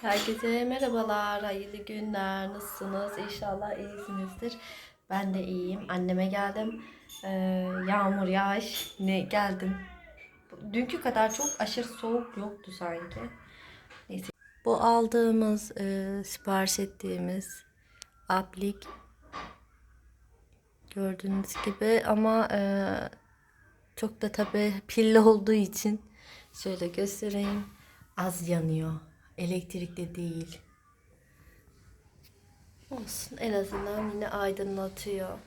Herkese merhabalar, hayırlı günler. Nasılsınız? İnşallah iyisinizdir. Ben de iyiyim. Anneme geldim. Ee, yağmur, yağış ne geldim. Dünkü kadar çok aşırı soğuk yoktu sanki. Neyse. Bu aldığımız, e, sipariş ettiğimiz aplik gördüğünüz gibi ama e, çok da tabi pilli olduğu için şöyle göstereyim. Az yanıyor. Elektrikli değil. Olsun en azından yine aydınlatıyor.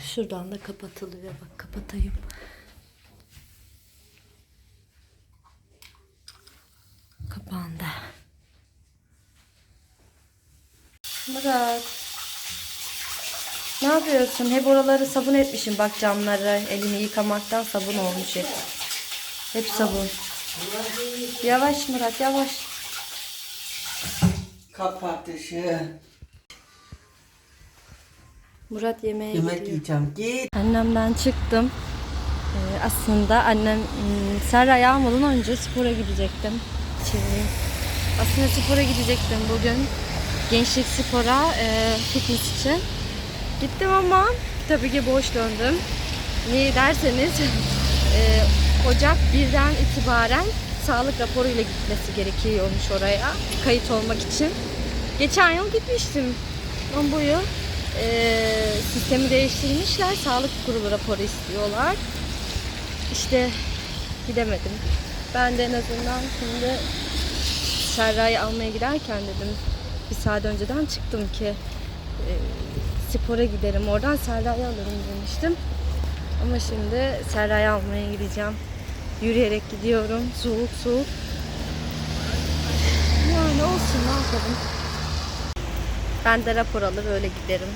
Şuradan da kapatılıyor. Bak kapatayım. Kapandı. Murat. Ne yapıyorsun? Hep oraları sabun etmişim bak camları. Elini yıkamaktan sabun olmuş hep. Hep sabun. Yavaş Murat yavaş. Kapat ışığı. Murat yemeğe Yemek gidiyor. yiyeceğim. Git. Annemden çıktım. Ee, aslında annem hmm, Serra yağmadan önce spora gidecektim. Çevireyim. Aslında spora gidecektim bugün. Gençlik spora, e, fitness için. Gittim ama tabii ki boş döndüm. Niye derseniz e, Ocak 1'den itibaren sağlık raporuyla gitmesi gerekiyormuş oraya kayıt olmak için. Geçen yıl gitmiştim. Ama bu yıl e, sistemi değiştirmişler. Sağlık kurulu raporu istiyorlar. İşte gidemedim. Ben de en azından şimdi Serra'yı almaya giderken dedim bir saat önceden çıktım ki e, spora giderim oradan Serra'yı alırım demiştim. Ama şimdi Serra'yı almaya gideceğim. Yürüyerek gidiyorum. Soğuk soğuk. Yani olsun ne yapalım. Ben de rapor alır öyle giderim.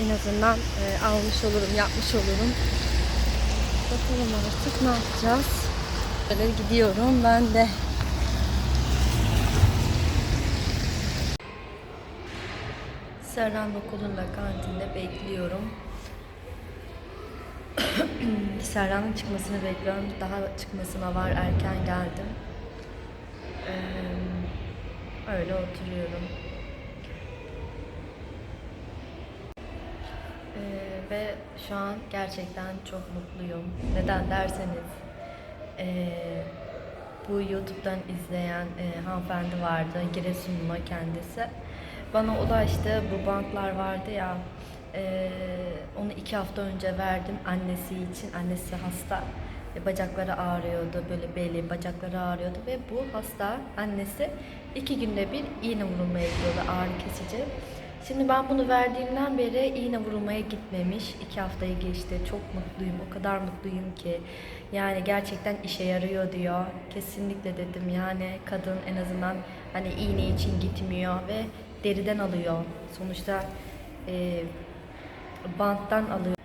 En azından e, almış olurum, yapmış olurum. Bakalım artık ne yapacağız. Böyle gidiyorum ben de. Serran okulunda kantinde bekliyorum. Serra'nın çıkmasını bekliyorum. Daha çıkmasına var erken geldim. Ee, öyle oturuyorum. Ee, ve şu an gerçekten çok mutluyum. Neden derseniz ee, bu YouTube'dan izleyen e, hanımefendi vardı. Giresunlu kendisi. Bana ulaştı. Bu bantlar vardı ya. ee, onu iki hafta önce verdim annesi için. Annesi hasta. E, bacakları ağrıyordu. Böyle beli, bacakları ağrıyordu. Ve bu hasta annesi iki günde bir iğne vurulmaya gidiyordu ağrı kesici. Şimdi ben bunu verdiğimden beri iğne vurulmaya gitmemiş. İki haftayı geçti. Çok mutluyum. O kadar mutluyum ki. Yani gerçekten işe yarıyor diyor. Kesinlikle dedim. Yani kadın en azından hani iğne için gitmiyor ve deriden alıyor. Sonuçta e, banttan alıyor.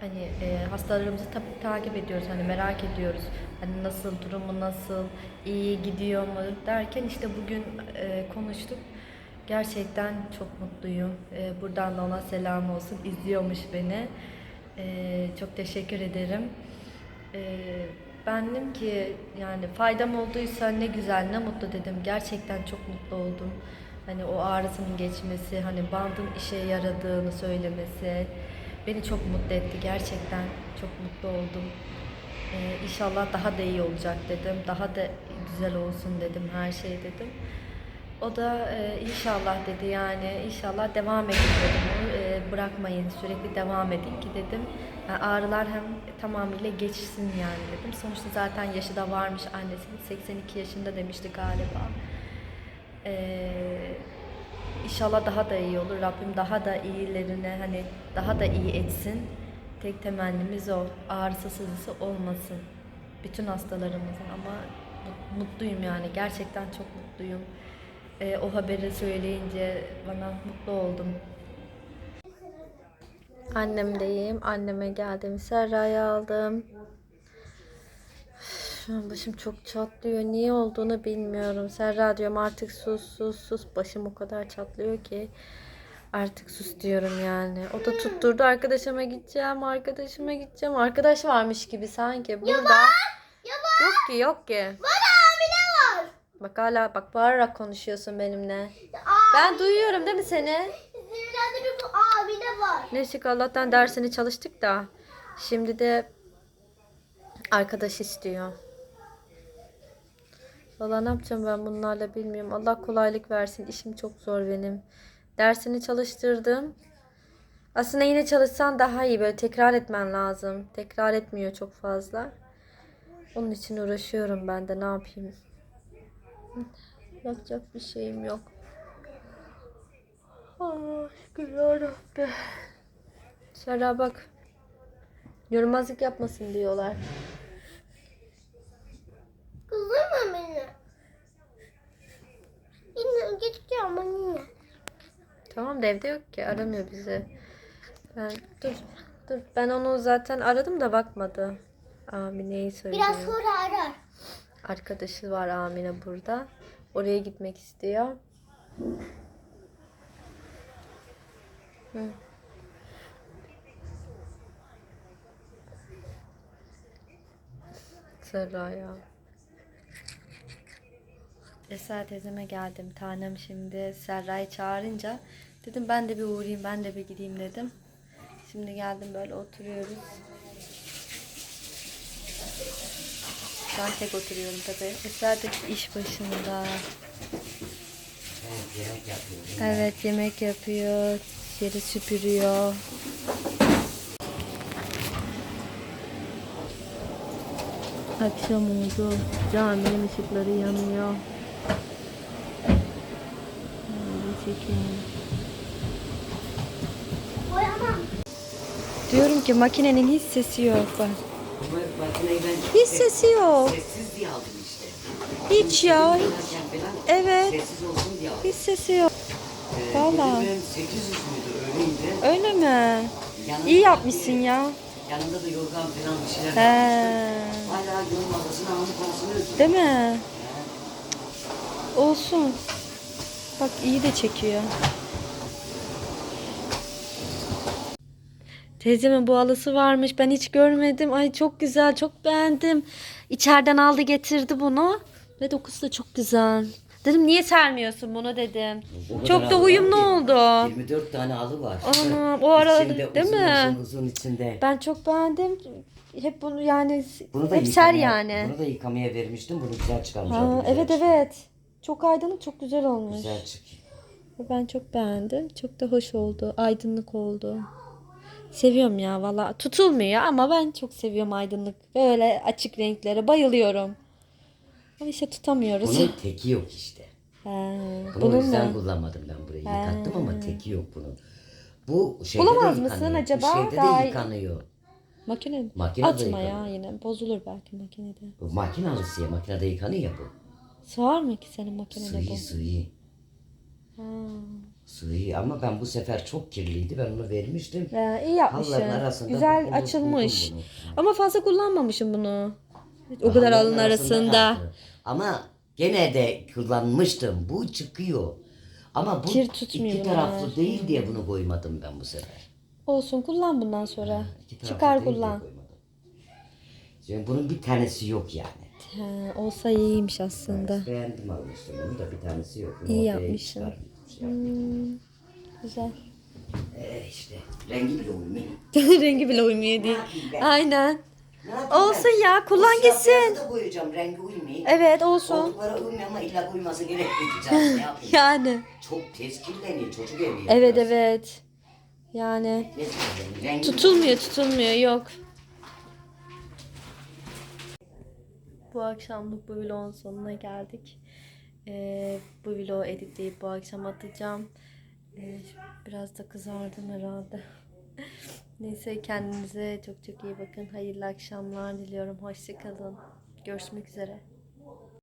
Hani e, hastalarımızı tabii takip ediyoruz. Hani merak ediyoruz. Hani nasıl durumu nasıl, iyi gidiyor mu derken işte bugün e, konuştuk. Gerçekten çok mutluyum. Ee, buradan da ona selam olsun. İzliyormuş beni. Ee, çok teşekkür ederim. Ee, ben dedim ki yani faydam olduysa ne güzel ne mutlu dedim. Gerçekten çok mutlu oldum. Hani o ağrısının geçmesi, hani bandın işe yaradığını söylemesi beni çok mutlu etti. Gerçekten çok mutlu oldum. Ee, inşallah daha da iyi olacak dedim. Daha da güzel olsun dedim her şey dedim. O da e, inşallah dedi yani inşallah devam edin dedim. E, bırakmayın sürekli devam edin ki dedim. Yani ağrılar hem tamamıyla geçsin yani dedim. Sonuçta zaten yaşı da varmış annesinin 82 yaşında demişti galiba. E, inşallah daha da iyi olur. Rabbim daha da iyilerine hani daha da iyi etsin. Tek temennimiz o. Ağrısı sızısı olmasın. Bütün hastalarımızın ama mut- mutluyum yani. Gerçekten çok mutluyum. Ee, o haberi söyleyince bana mutlu oldum. Annemdeyim. Anneme geldim. Serra'yı aldım. Şu an başım çok çatlıyor. Niye olduğunu bilmiyorum. Serra diyorum artık sus sus sus. Başım o kadar çatlıyor ki. Artık sus diyorum yani. O da tutturdu arkadaşıma gideceğim, arkadaşıma gideceğim. Arkadaş varmış gibi sanki burada. Yok ki yok ki. Bana hamile var. Bak hala bak bağırarak konuşuyorsun benimle. Aa, Ben duyuyorum değil mi seni? sinirlendirip hamile var. Neyse Allah'tan dersini çalıştık da. Şimdi de arkadaş istiyor. Valla ne yapacağım ben bunlarla bilmiyorum. Allah kolaylık versin. İşim çok zor benim. Dersini çalıştırdım. Aslında yine çalışsan daha iyi. Böyle tekrar etmen lazım. Tekrar etmiyor çok fazla. Onun için uğraşıyorum ben de. Ne yapayım? Yapacak bir şeyim yok. Ah, şükür yarabbim. Serra bak. Yorumazlık yapmasın diyorlar. Kızım mı beni? Yine gideceğim ama yine. Tamam da evde yok ki. Aramıyor bizi. Ben dur. Dur. Ben onu zaten aradım da bakmadı. Amine'yi söylüyor. Biraz sonra arar. Arkadaşı var Amine burada. Oraya gitmek istiyor. Hı. Serra ya. Esra teyzeme geldim. Tanem şimdi Serra'yı çağırınca dedim ben de bir uğrayayım ben de bir gideyim dedim. Şimdi geldim böyle oturuyoruz. Ben tek oturuyorum tabii. Esra da iş başında. Evet, yemek yapıyorum. Evet yemek yapıyor. Yeri süpürüyor. Akşam oldu. Caminin ışıkları yanıyor. Böyle çekeyim. Diyorum ki makinenin hiç sesi yok bak. Hiç sesi yok. sessiz diye aldım işte. Hiç ya. Evet. Sessiz olsun diye aldım. Hiç sesi yok. Ee, Vallahi. dedim ben 800 müydü öyleydi. Öyle mi? İyi yapmışsın ya. Yanında da yorgan falan bir şeyler He. Hala adasına alın parasını ödüyor. Değil mi? Olsun. Bak iyi de çekiyor. Teyzemin bu halısı varmış. Ben hiç görmedim. Ay çok güzel. Çok beğendim. İçeriden aldı getirdi bunu. Ve dokusu da çok güzel. Dedim niye sermiyorsun bunu dedim. O Çok kadar da halı uyumlu var ki, oldu. 24 tane halı var. Anam, o ara- İçinde değil uzun mi? Uzun uzun içinde. Ben çok beğendim. Hep bunu yani Bunu da hep ser yıkamaya- yani. Bunu da yıkamaya vermiştim. Bunu güzel çıkarmış. Ha, güzel evet çık- evet. Çok aydınlık çok güzel olmuş. Güzel çık. Ben çok beğendim. Çok da hoş oldu. Aydınlık oldu. Seviyorum ya valla. Tutulmuyor ama ben çok seviyorum aydınlık. Böyle açık renklere bayılıyorum. Ama işte tutamıyoruz. Bunun teki yok işte. He, Bunu o bunun yüzden mu? kullanmadım ben burayı. Yıkattım ama teki yok bunun. Bu şeyde Bulamaz de mısın yıkanıyor. acaba? Bu şeyde Daha de yıkanıyor. Makine mi? Makinede Atma ya yine. Bozulur belki makinede. Bu makinalısı ya. Makinede yıkanıyor ya bu. Sığar mı ki senin makinede bu? Sığıyı sığıyı. Ha. Sığıyı ama ben bu sefer çok kirliydi. Ben onu vermiştim. Ya, iyi yapmışsın. Arasında Güzel buldum, açılmış. Ama fazla kullanmamışım bunu. O bunu. kadar alın arasında. kaldı. Ama gene de kullanmıştım. Bu çıkıyor. Ama bu Kir tutmuyor iki bunlar. taraflı değil diye bunu koymadım ben bu sefer. Olsun kullan bundan sonra. Taraflı Çıkar kullan. Şimdi bunun bir tanesi yok yani. He, olsa iyiymiş aslında. Beğendim almıştım. Bunun da bir tanesi yok. Bunu İyi yapmışsın. Ya. Hmm, güzel. Ee, işte rengi bile uymuyor. Rengi bile uymuyor değil. Aynen. Olsun ben? ya kullan gitsin. da koyacağım rengi uymuyor. Evet olsun. Koltuklara uymuyor ama illa uyması yapayım. Yani. Çok tez kirleniyor çocuk evi. Evet biraz. evet. Yani. Rengi tutulmuyor tutulmuyor yok. Bu akşamlık bu vlogun sonuna geldik. Ee, bu vlogu editleyip bu akşam atacağım. Ee, biraz da kızardım herhalde. Neyse kendinize çok çok iyi bakın. Hayırlı akşamlar diliyorum. Hoşçakalın. Görüşmek üzere.